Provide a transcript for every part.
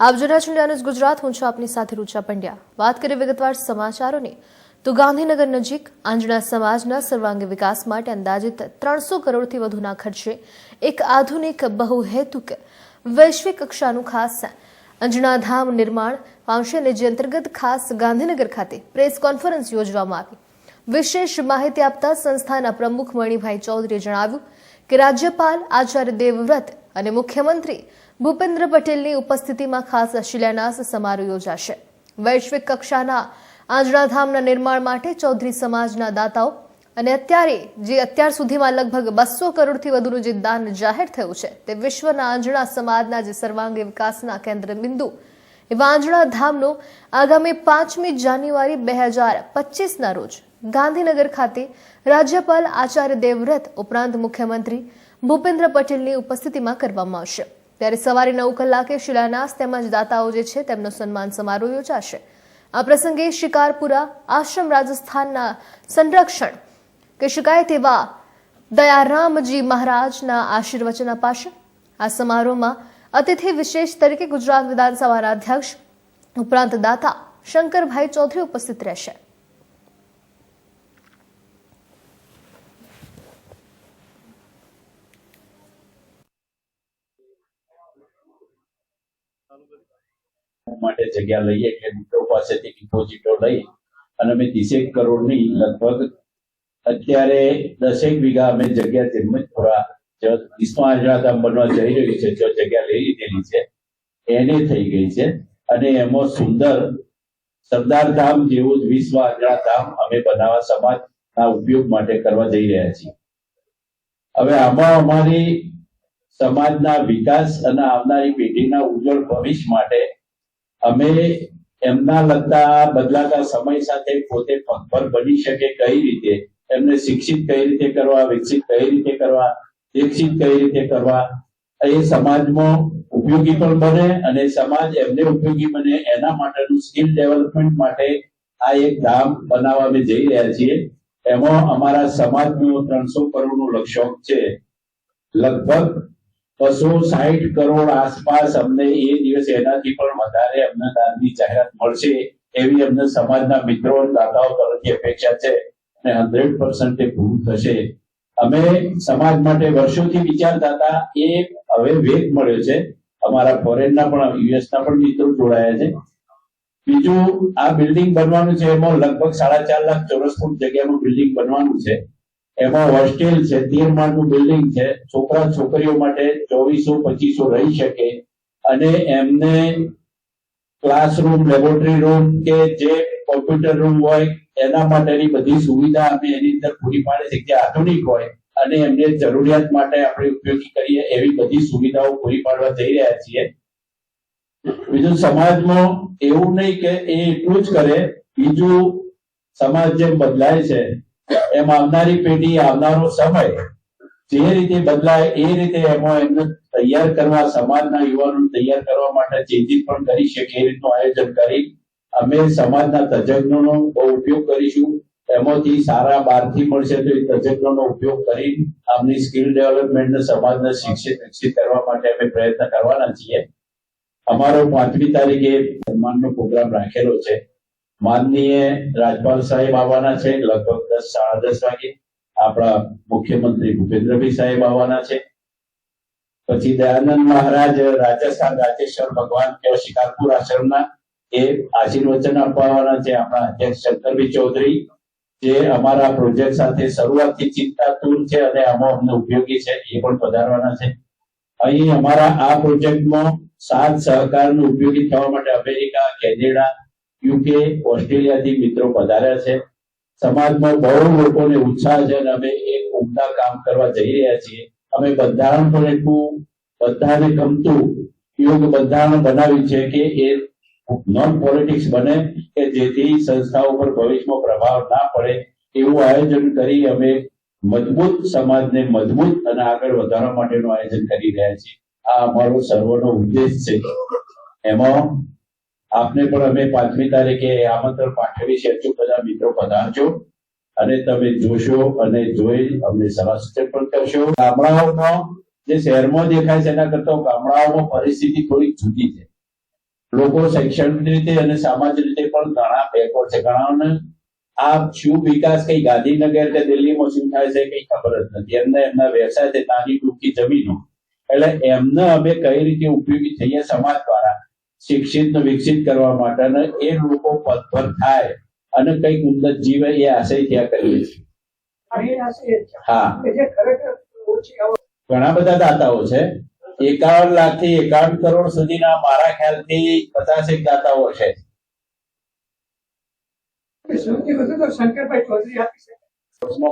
આપ જોડા છો ગુજરાત. હું છું આપની સાથે રૂચા પંડ્યા. વાત કરીએ વિગતવાર સમાચારોની. તો ગાંધીનગર નજીક આંજણા સમાજના સર્વાંગી વિકાસ માટે અંદાજિત ત્રણસો કરોડથી વધુના ખર્ચે એક આધુનિક બહુહેતુક વૈશ્વિક કક્ષાનું ખાસ અંજણા ધામ નિર્માણ પામશે અને જે અંતર્ગત ખાસ ગાંધીનગર ખાતે પ્રેસ કોન્ફરન્સ યોજવામાં આવી. વિશેષ માહિતી આપતા સંસ્થાના પ્રમુખ મણિભાઈ ચૌધરીએ જણાવ્યું કે રાજ્યપાલ આચાર્ય દેવવ્રત અને મુખ્યમંત્રી ભૂપેન્દ્ર પટેલની ઉપસ્થિતિમાં ખાસ શિલાન્યાસ સમારોહ યોજાશે. વૈશ્વિક કક્ષાના આંજણાધામના નિર્માણ માટે ચૌધરી સમાજના દાતાઓ અને અત્યારે જે અત્યાર સુધીમાં લગભગ બસો કરોડથી વધુનું જે દાન જાહેર થયું છે, તે વિશ્વના આંજણા સમાજના જે સર્વાંગી વિકાસના કેન્દ્ર બિંદુ એવા આંજણા ધામનો આગામી પાંચમી જાન્યુઆરી બે હજાર પચીસના રોજ ગાંધીનગર ખાતે રાજ્યપાલ આચાર્ય દેવવ્રત ઉપરાંત મુખ્યમંત્રી ભૂપેન્દ્ર પટેલની ઉપસ્થિતિમાં કરવામાં આવશે. ત્યારે સવારે નવ કલાકે શિલાન્યાસ તેમજ દાતાઓ જે છે તેમનો સન્માન સમારોહ યોજાશે. આ પ્રસંગે શિકારપુરા આશ્રમ રાજસ્થાનના સંરક્ષણ કે શિકાય તેવા દયારામજી મહારાજના આશીર્વચન અપાશે. આ સમારોહમાં અતિથિ વિશેષ તરીકે ગુજરાત વિધાનસભાના અધ્યક્ષ, ઉપરાંત દાતા શંકરભાઈ ચૌધરી ઉપસ્થિત રહેશે. માટે જગ્યા લઈએ કે મિત્રો પાસેથી ડિપોઝિટો લઈ અને અમે ત્રીસેક કરોડની લગભગ અત્યારે દસેક વીઘા અમે જગ્યા તેમ જ થોડા વિશ્વ આંજણાધામ બનવા જઈ રહ્યું છે, જો જગ્યા લઈ લીધેલી છે. એને થઈ ગઈ છે અને એમાં સુંદર સરદાર ધામ જેવું વિશ્વ ધામ અમે બનાવવા સમાજના ઉપયોગ માટે કરવા જઈ રહ્યા છીએ. હવે આમાં અમારી સમાજના વિકાસ અને આવનારી પેઢીના ઉજ્જવળ ભવિષ્ય માટે અમે એમના લગતા બદલાતા સમય સાથે પોતે પગભર બની શકે કઈ રીતે? એમને શિક્ષિત કઈ રીતે કરવા, વિકસિત કઈ રીતે કરવા, વિકસિત કઈ રીતે કરવા? એ સમાજમાં ઉપયોગી પણ બને અને સમાજ એમને ઉપયોગી બને એના માટેનું સ્કિલ ડેવલપમેન્ટ માટે આ એક ધામ બનાવવા અમે જઈ રહ્યા છીએ. એમાં અમારા સમાજનું ત્રણસો કરોડનું લક્ષ્યાંક છે. લગભગ બસો સાહીઠ કરોડ આસપાસ અમને એ દિવસે એનાથી પણ વધારે અમને દાનની જાહેરાત મળશે એવી અમને સમાજના મિત્રો દાતાઓ તરફથી અપેક્ષા છે અને હંડ્રેડ પર્સન્ટ પૂરું થશે. અમે સમાજ માટે વર્ષોથી વિચારતા હતા એ હવે વેગ મળ્યો છે. અમારા ફોરેનના પણ, યુએસના પણ મિત્રો જોડાયા છે. બીજું, આ બિલ્ડિંગ બનવાનું છે. એમાં લગભગ સાડા ચાર લાખ ચોરસ ફૂટ જગ્યાનું બિલ્ડિંગ બનવાનું છે. એમાં હોસ્ટેલ છે, તેર માળનું બિલ્ડિંગ છે. છોકરા છોકરીઓ માટે ચોવીસો, પચીસો રહી શકે અને એમને ક્લાસરૂમ, લેબોરેટરી રૂમ કે જે કોમ્પ્યુટર રૂમ હોય, એના માટેની બધી સુવિધા અમે એની અંદર પૂરી પાડે છે. કે આધુનિક હોય અને એમને જરૂરિયાત માટે આપણે ઉપયોગી કરીએ એવી બધી સુવિધાઓ પૂરી પાડવા જઈ રહ્યા છીએ. બીજું, સમાજમાં એવું નહીં કે એ એટલું જ કરે, બીજું સમાજ જેમ બદલાય છે એમ આવનારી પેઢી, આવનારો સમય જે રીતે બદલાય, એ રીતે એમાં એમને તૈયાર કરવા, સમાજના યુવાનો તૈયાર કરવા માટે ચિંતિત પણ કરી શકે એ રીતનું આયોજન કરી અમે સમાજના તજજ્ઞોનો બહુ ઉપયોગ કરીશું. એમાંથી સારા બહારથી મળશે તો એ તજજ્ઞોનો ઉપયોગ કરી આમની સ્કિલ ડેવલપમેન્ટ સમાજને શિક્ષિત, વિકસિત કરવા માટે અમે પ્રયત્ન કરવાના છીએ. અમારો પાંચમી તારીખે સન્માનનો પ્રોગ્રામ રાખેલો છે. માનનીય રાજપાલ સાહેબ આવવાના છે. લગભગ દસ, સાડા દસ વાગે આપણા મુખ્યમંત્રી ભૂપેન્દ્રભાઈ સાહેબ આવવાના છે. પછી દયાનંદ મહારાજ, રાજસ્થાન રાજેશ્વર ભગવાન શિકારપુર આશ્રમના એ આશીર્વચન આપવાના છે. આપણા અધ્યક્ષ શંકરભાઈ ચૌધરી જે અમારા પ્રોજેક્ટ સાથે શરૂઆતથી ચિંતાતુર છે અને આમાં અમને ઉપયોગી છે, એ પણ પધારવાના છે. અહીં અમારા આ પ્રોજેક્ટમાં સાત સહકારનું ઉપયોગી થવા માટે અમેરિકા, કેનેડા યુકે, ઓસ્ટ્રેલિયાથી મિત્રો પધાર્યા છે. સમાજમાં બહુ લોકોને ઉત્સાહ છે અને અમે એક ઉમદા કામ કરવા જઈ રહ્યા છીએ. અમે બંધારણ પણ એટલું બધાને ગમતું યોગ બંધારણ બનાવ્યું છે કે એ નોન પોલિટિક્સ બને, કે જેથી સંસ્થાઓ પર ભવિષ્યમાં પ્રભાવ ના પડે. એવું આયોજન કરી અમે મજબૂત સમાજને મજબૂત અને આગળ વધારવા માટેનું આયોજન કરી રહ્યા છીએ. આ અમારો સર્વનો ઉદ્દેશ છે. એમાં આપને પણ અમે પાંચમી તારીખે આમંત્રણ પાઠવી છે. અચૂક બધા મિત્રો પધારજો અને તમે જોશો અને જોઈ અમને સલાહ પણ કરશો. ગામડાઓમાં જે શહેરમાં દેખાય છે એના કરતા ગામડાઓમાં પરિસ્થિતિ થોડી જુદી છે. લોકો શૈક્ષણિક રીતે અને સામાજિક રીતે પણ ઘણા બેકવર્ડ છે. ઘણાને આ શું વિકાસ? કઈ ગાંધીનગર કે દિલ્હીમાં શું થાય છે? કઈ ખબર જ નથી. એમને એમના વ્યવસાય છે, નાની ટૂંકી જમીનો. એટલે એમને અમે કઈ રીતે ઉપયોગી થઈએ? સમાજ દ્વારા. શિક્ષિત ને વિકસિત કરવા માટે અને એ લોકો પદભર થાય અને કંઈક ઉન્નત જીવે એ આશયથી આ કરીએ છીએ. હા ઘણા બધા દાતાઓ છે. એકાવન લાખથી એકાવન કરોડ સુધીના મારા ખ્યાલથી પચાસેક દાતાઓ છે.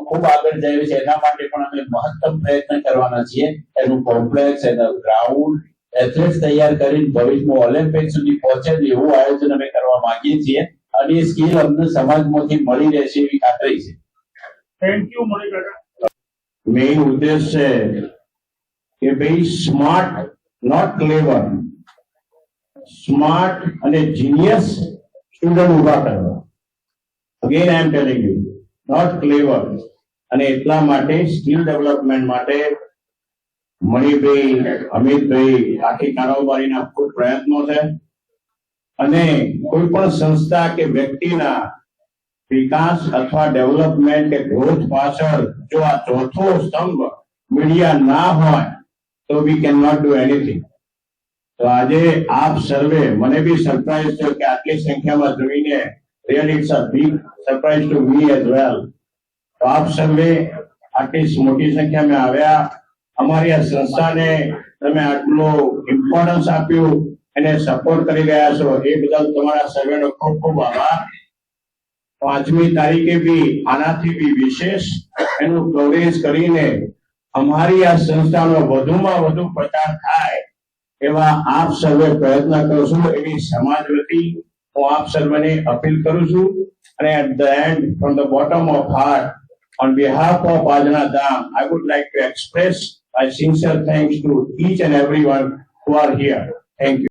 ખૂબ આગળ જાય છે. એના માટે પણ અમે મહત્તમ પ્રયત્ન કરવાના છીએ. એનું કોમ્પ્લેક્સ એનું ગ્રાઉન્ડ એથ્લેટ્સ તૈયાર કરીને ભવિષ્યમાં ઓલિમ્પિક સુધી પહોંચે એવું આયોજન અમે કરવા માંગીએ છીએ અને એ સ્કિલ અમને સમાજમાંથી મળી રહેશે એવી ખાતરી છે. થેન્ક યુ મેઇન ઉદ્દેશ છે કે ભાઈ સ્માર્ટ નોટ ક્લેવર સ્માર્ટ અને જીનિયસ સ્ટુડન્ટ ઊભા કરવા. Again I am telling you not clever અને એટલા માટે સ્કિલ ડેવલપમેન્ટ માટે મણિભાઈ, અમિતભાઈ, આખી કારોબારીના ખૂબ પ્રયત્નો છે. અને કોઈ પણ સંસ્થા કે વ્યક્તિના વિકાસ અથવા ડેવલપમેન્ટ કે ગ્રોથ પાછળ જો આ ચોથો સ્તંભ મીડિયા ના હોય, તો we can not do anything તો આજે આપ સર્વે, મને બી સરપ્રાઈઝ થયો કે આટલી સંખ્યામાં જોઈને real it's a big surprise to me as well તો આપ સર્વે આટલી મોટી સંખ્યામાં આવ્યા. અમારી આ સંસ્થાને તમે આટલો ઇમ્પોર્ટન્સ આપ્યું અને સપોર્ટ કરી રહ્યા છો એ બદલ તમારા સર્વેનો ખૂબ ખૂબ આભાર. પાંચમી તારીખે બી આનાથી બી વિશેષ એનું કવરેજ કરીને અમારી આ સંસ્થાનો વધુમાં વધુ પ્રચાર થાય એવા આપ સર્વે પ્રયત્ન કરશો એવી સમાજ વતી હું આપ સર્વેને અપીલ કરું છું. અને at the end from the bottom of heart on behalf of Ajna Dham, I would like to express my sincere thanks to each and everyone who are here. Thank you.